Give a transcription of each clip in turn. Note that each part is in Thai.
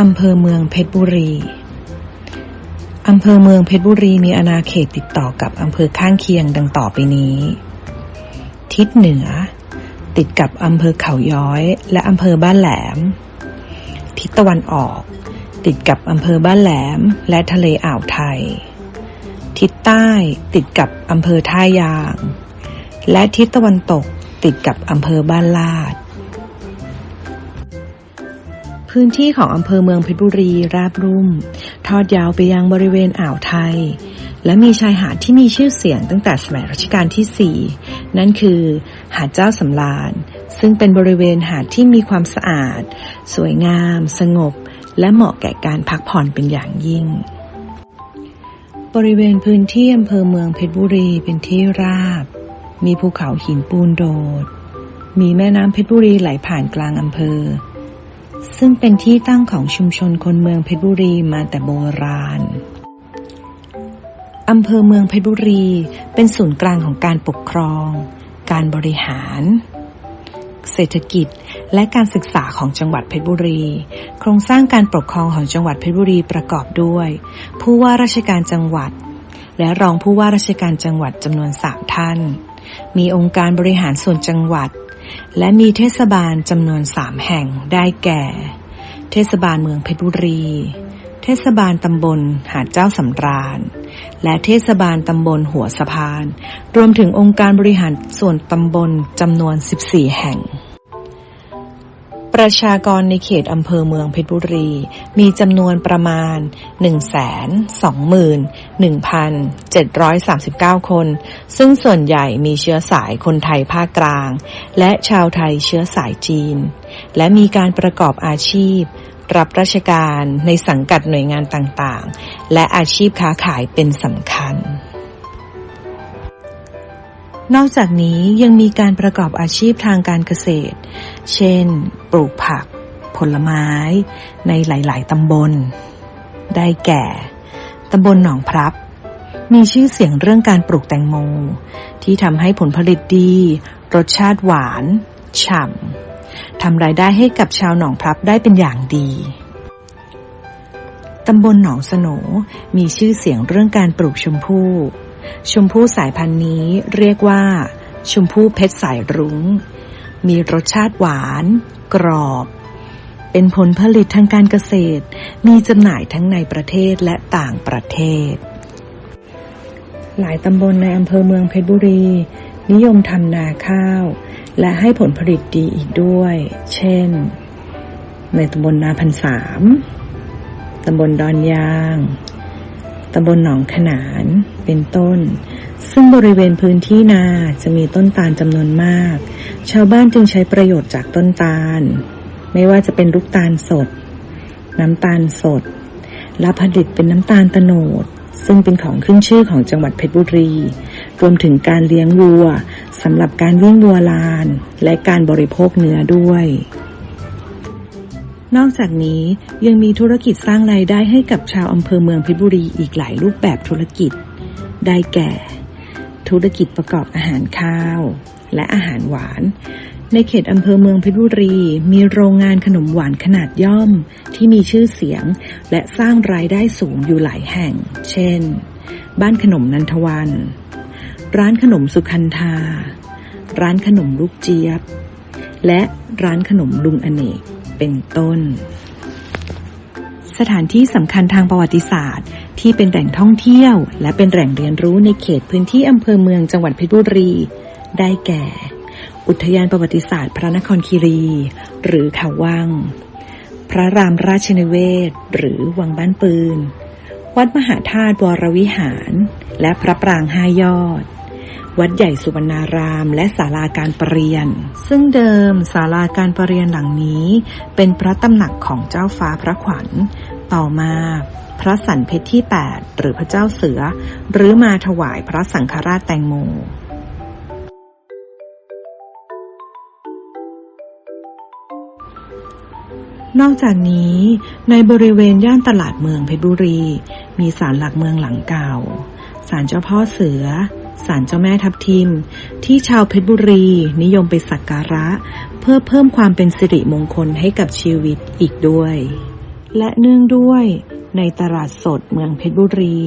อำเภอเมืองเพชรบุรีอำเภอเมืองเพชรบุรีมีอาณาเขตติดต่อกับอำเภอข้างเคียงดังต่อไปนี้ ทิศเหนือ ติดกับอำเภอเขาย้อย และอำเภอบ้านแหลม ทิศตะวันออก ติดกับอำเภอบ้านแหลม และทะเลอ่าวไทย ทิศใต้ติดกับอำเภอท่ายาง และทิศตะวันตกติดกับอำเภอบ้านลาด พื้นที่ของอำเภอเมืองเพชรบุรีราบรุ่ม ทอดยาวไปยังบริเวณอ่าวไทย และมีชายหาดที่มีชื่อเสียงตั้งแต่สมัยรัชกาลที่ 4 นั่นคือ หาดเจ้าสำราญ ซึ่งเป็นบริเวณหาดที่มีความสะอาด สวยงาม สงบ และเหมาะแก่การพักผ่อนเป็นอย่างยิ่ง บริเวณพื้นที่อำเภอเมืองเพชรบุรีเป็นที่ราบ มีภูเขาหินปูนโดด มีแม่น้ำเพชรบุรีไหลผ่านกลางอำเภอ ซึ่งเป็นที่ตั้งของชุมชนคนเมืองเพชรบุรีมาแต่โบราณอำเภอเมืองเพชรบุรีเป็นศูนย์กลางของการปกครอง การบริหาร เศรษฐกิจและการศึกษาของจังหวัดเพชรบุรี โครงสร้างการปกครองของจังหวัดเพชรบุรีประกอบด้วย ผู้ว่าราชการจังหวัด และรองผู้ว่าราชการจังหวัดจำนวนสามท่าน มีองค์การบริหารส่วนจังหวัด และมีเทศบาลจำนวนสามแห่งได้แก่ เทศบาลเมืองเพชรบุรี เทศบาลตำบลหาดเจ้าสำราญ และเทศบาลตำบลหัวสะพาน รวมถึงองค์การบริหารส่วนตำบลจำนวน 14 แห่ง ประชากรในเขตอำเภอเมืองเพชรบุรี มีจำนวนประมาณ 121,739 คน ซึ่งส่วนใหญ่มีเชื้อสายคนไทยภาคกลาง และชาวไทยเชื้อสายจีน และมีการประกอบอาชีพ รับราชการในสังกัดหน่วยงานต่างๆ และอาชีพค้าขายเป็นสำคัญ นอกจากนี้ยังมีการประกอบอาชีพทางการเกษตร เช่น ปลูกผัก ผลไม้ ในหลาย ๆ ตำบล ได้แก่ ตำบลหนองพรับ มีชื่อเสียงเรื่องการปลูกแตงโม ที่ทำให้ผลผลิตดี รสชาติหวาน ฉ่ำ ทำรายได้ให้กับชาวหนองพรับได้เป็นอย่างดีตำบลหนองสโหนมีชื่อเสียงเรื่องการปลูกชมพู่ ชมพู่สายพันธุ์นี้เรียกว่า ชมพู่เพชรสายรุง้ง มีรสชาติหวาน กรอบ เป็นผลผลิตทางการเกษตร มีจำหน่ายทั้งในประเทศและต่างประเทศ หลายตำบลในอำเภอเมืองเพชรบุรี นิยมทำนาข้าว และให้ผลผลิตดีอีกด้วย เช่น ในตำบลนาพันสามตำบลดอนยาง ตำบลหนองขนานเป็นต้น ซึ่งบริเวณพื้นที่นาจะมีต้นตาลจำนวนมาก ชาวบ้านจึงใช้ประโยชน์จากต้นตาล ไม่ว่าจะเป็นลูกตาลสด น้ำตาลสด และผลิตเป็นน้ำตาลตโนดซึ่งเป็นของขึ้นชื่อของจังหวัดเพชรบุรี รวมถึงการเลี้ยงวัวสำหรับการวิ่งวัวลาน และการบริโภคเนื้อด้วย นอกจากนี้ยังมีธุรกิจสร้างรายได้ให้กับชาวอำเภอเมืองเพชรบุรีอีกหลายรูปแบบธุรกิจ ได้แก่ ธุรกิจประกอบอาหารข้าว และอาหารหวาน ในเขตอำเภอเมืองเพชรบุรี มีโรงงานขนมหวานขนาดย่อม ที่มีชื่อเสียง และสร้างรายได้สูงอยู่หลายแห่ง เช่น บ้านขนมนันทวัน ร้านขนมสุคันธา ร้านขนมลูกเจี๊ยบ และร้านขนมลุงอเนก เป็นต้น สถานที่สำคัญทางประวัติศาสตร์ ที่เป็นแหล่งท่องเที่ยว และเป็นแหล่งเรียนรู้ในเขตพื้นที่อำเภอเมืองจังหวัดเพชรบุรี ได้แก่ อุทยานประวัติศาสตร์ พระนครคีรี หรือเขาวัง พระรามราชนิเวศ หรือวังบ้านปืน วัดมหาธาตุวรวิหาร และพระปรางห้ายอด วัดใหญ่สุวรรณาราม และศาลาการประเรียน ซึ่งเดิมศาลาการประเรียนหลังนี้ เป็นพระตำหนักของเจ้าฟ้าพระขวัญ ต่อมาพระสันเพชรที่ 8 หรือพระเจ้าเสือ หรือมาถวายพระสังฆราชแตงโมนอกจากนี้ในบริเวณย่านตลาดเมืองเพชรบุรี มีศาลหลักเมืองหลังเก่า ศาลเจ้าพ่อเสือ ศาลเจ้าแม่ทับทิม ที่ชาวเพชรบุรีนิยมไปสักการะ เพื่อเพิ่มความเป็นสิริมงคลให้กับชีวิตอีกด้วย และเนื่องด้วยในตลาดสดเมืองเพชรบุรี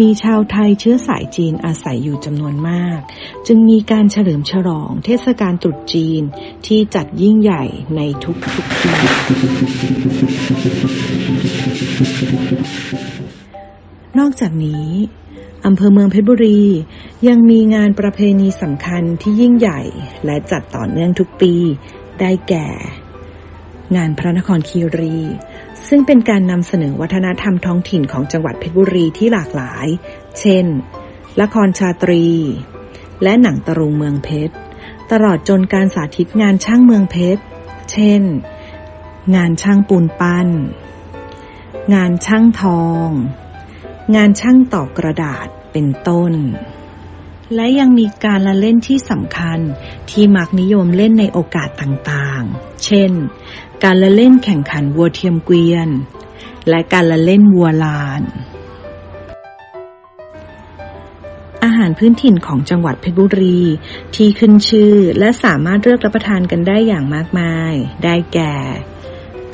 มีชาวไทยเชื้อสายจีนอาศัยอยู่จำนวนมาก จึงมีการเฉลิมฉลองเทศกาลตรุษจีนที่จัดยิ่งใหญ่ในทุกๆปีนอกจากนี้ อำเภอเมืองเพชรบุรี ยังมีงานประเพณีสำคัญที่ยิ่งใหญ่และจัดต่อเนื่องทุกปีได้แก่ งานพระนครคีรี ซึ่งเป็นการนำเสนอวัฒนธรรมท้องถิ่นของจังหวัดเพชรบุรีที่หลากหลาย เช่น ละครชาตรี และหนังตะลุงเมืองเพชร ตลอดจนการสาธิตงานช่างเมืองเพชร เช่น งานช่างปูนปั้น งานช่างทอง งานช่างตอกกระดาษเป็นต้น และยังมีการละเล่นที่สำคัญที่มักนิยมเล่นในโอกาสต่างๆ เช่น การละเล่นแข่งขันวัวเทียมเกวียน และการละเล่นวัวลาน อาหารพื้นถิ่นของจังหวัดเพชรบุรี ที่ขึ้นชื่อและสามารถเลือกรับประทานกันได้อย่างมากมาย ได้แก่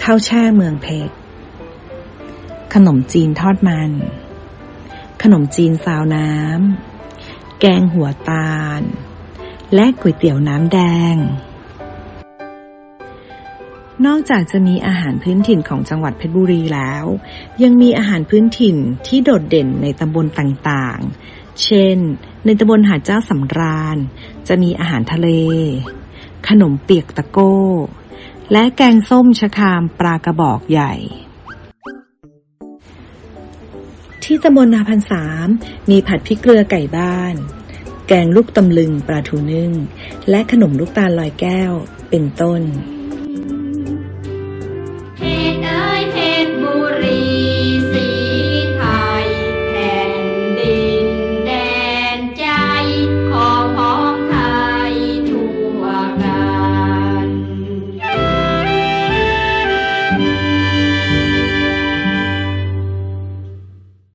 ข้าวแช่เมืองเพชรขนมจีนทอดมัน ขนมจีนซาวน้ำ แกงหัวตาล และก๋วยเตี๋ยวน้ำแดง นอกจากจะมีอาหารพื้นถิ่นของจังหวัดเพชรบุรีแล้ว ยังมีอาหารพื้นถิ่นที่โดดเด่นในตำบลต่างๆ เช่น ในตำบลหาดเจ้าสำราญ จะมีอาหารทะเล ขนมเปียกตะโก้ และแกงส้มชะครามปลากระบอกใหญ่ ที่ตำบลนาพันสามมีผัดพริกเกลือไก่บ้าน แกงลูกตำลึงปลาทูนึ่ง และขนมลูกตาลลอยแก้วเป็นต้น